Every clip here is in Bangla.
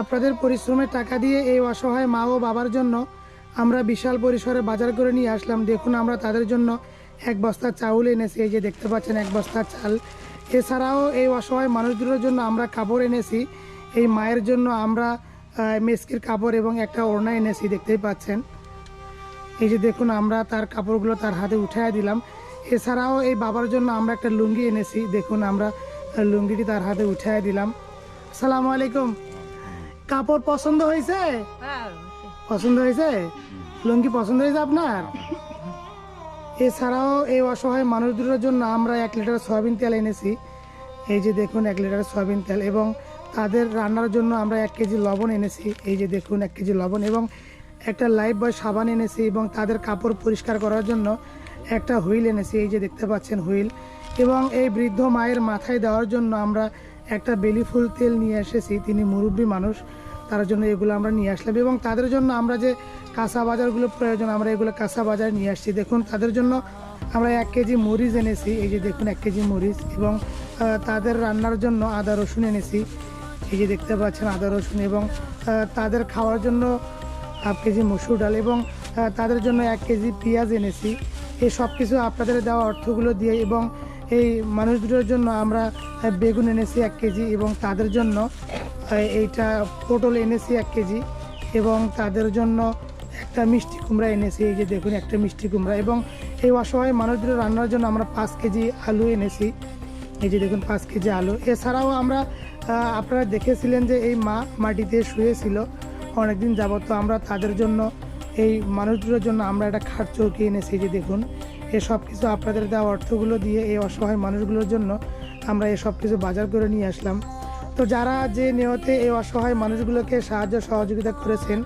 আপনাদের পরিশ্রমের টাকা দিয়ে এই অসহায় মা ও বাবার জন্য আমরা বিশাল পরিসরে বাজার করে নিয়ে আসলাম। দেখুন, আমরা তাদের জন্য এক বস্তা চাউল এনেছি, এই যে দেখতে পাচ্ছেন, এক বস্তা চাল। এছাড়াও এই অসহায় মানুষগুলোর জন্য আমরা কাপড় এনেছি। এই মায়ের জন্য আমরা মেস্কির কাপড় এবং একটা ওড়না এনেছি, দেখতেই পাচ্ছেন। এই যে দেখুন, আমরা তার কাপড়গুলো তার হাতে উঠাই দিলাম। এছাড়াও এই বাবার জন্য আমরা একটা লুঙ্গি এনেছি। দেখুন, আমরা লুঙ্গিটি তার হাতে উঠাই দিলাম। সালামু আলাইকুম। কাপড় পছন্দ হয়েছে? পছন্দ হয়েছে? লুঙ্গি পছন্দ হয়েছে আপনার? এছাড়াও এই অসহায় মানুষ দুটোর জন্য আমরা এক লিটার সয়াবিন তেল এনেছি। এই যে দেখুন এক লিটার সয়াবিন তেল এবং তাদের রান্নার জন্য আমরা এক কেজি লবণ এনেছি। এই যে দেখুন এক কেজি লবণ এবং একটা লাইফ বয় সাবান এনেছি এবং তাদের কাপড় পরিষ্কার করার জন্য একটা হুইল এনেছি, এই যে দেখতে পাচ্ছেন হুইল। এবং এই বৃদ্ধ মায়ের মাথায় দেওয়ার জন্য আমরা একটা বেলি ফুল তেল নিয়ে এসেছি। তিনি মুরব্বী মানুষ, তার জন্য এগুলো আমরা নিয়ে আসলাম। এবং তাদের জন্য আমরা যে কাঁচা বাজারগুলো প্রয়োজন, আমরা এগুলো কাঁচা বাজার নিয়ে আসছি। দেখুন, তাদের জন্য আমরা এক কেজি মরিচ এনেছি। এই যে দেখুন, এক কেজি মরিচ এবং তাদের রান্নার জন্য আদা রসুন এনেছি। এই যে দেখতে পাচ্ছেন আদা রসুন এবং তাদের খাওয়ার জন্য হাফ কেজি মসুর ডাল এবং তাদের জন্য এক কেজি পেঁয়াজ এনেছি। এই সব কিছু আপনাদের দেওয়া অর্থগুলো দিয়ে এবং এই মানুষগুলোর জন্য আমরা বেগুন এনেছি এক কেজি এবং তাদের জন্য এইটা পটল এনেছি এক কেজি এবং তাদের জন্য একটা মিষ্টি কুমড়া এনেছি। এই যে দেখুন, একটা মিষ্টি কুমড়া এবং এই অসহায় মানুষগুলো রান্নার জন্য আমরা পাঁচ কেজি আলু এনেছি। এই যে দেখুন, পাঁচ কেজি আলু। এছাড়াও আমরা আপনারা দেখেছিলেন যে এই মা মাটিতে শুয়েছিল। অনেকদিন যাবত তো আমরা তাদের জন্য, এই মানুষগুলোর জন্য আমরা একটা খাট চৌকি এনেছি যে দেখুন এসব কিছু আপনাদের দেওয়া অর্থগুলো দিয়ে এই অসহায় মানুষগুলোর জন্য আমরা এসব কিছু বাজার করে নিয়ে আসলাম। তো যারা যে নিয়তে এই অসহায় মানুষগুলোকে সাহায্য সহযোগিতা করেছেন,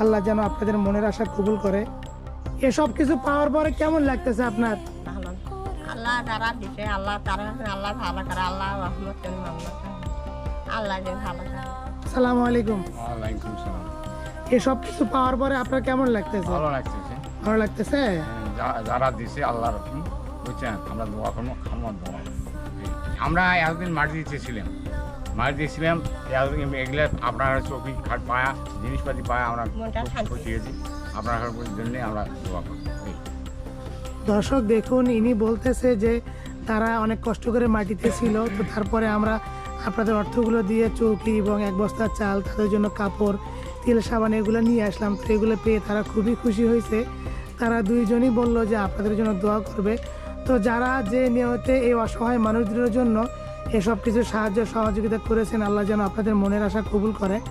আল্লাহ যেন আপনাদের মনের আশা কবুল করে। এসব কিছু পাওয়ার পরে কেমন লাগতেছে আপনার? আল্লাহ যারা আল্লাহ আল্লাহ আল্লাহ। আল্লাহ সালামু আলাইকুম। ওয়ালাইকুম সালাম। এসব কিছু পাওয়ার পরে আপনার কেমন লাগতেছে? ভালো লাগছে ভালো লাগতেছে? যারা দিছে আল্লাহ রকম বুঝছেন? আমরা দোয়া করব খামো দোয়া। আমরা এতদিন মাটি দিতেছিলাম। মাটি দিয়েছিলাম এতদিন এগুলো আপনার চৌকি খাট পায়া জিনিসপাতি পায়া আমরা মনটা খুশি হয়েছি। আপনার জন্যে আমরা দোয়া করব। দর্শক দেখুন ইনি বলতেছে যে তারা অনেক কষ্ট করে মাটিতে ছিল তো তারপরে আমরা আপনাদের অর্থগুলো দিয়ে চৌকি এবং এক বস্তা চাল, তাদের জন্য কাপড়, তেল, সাবান এগুলো নিয়ে আসলাম। তো এগুলো পেয়ে তারা খুবই খুশি হয়েছে। তারা দুইজনই বলল যে আপনাদের জন্য দোয়া করবে। তো যারা যে নিয়তে এই অসহায় মানুষদের জন্য এসব কিছু সাহায্য সহযোগিতা করেছেন, আল্লাহ যেন আপনাদের মনের আশা কবুল করে।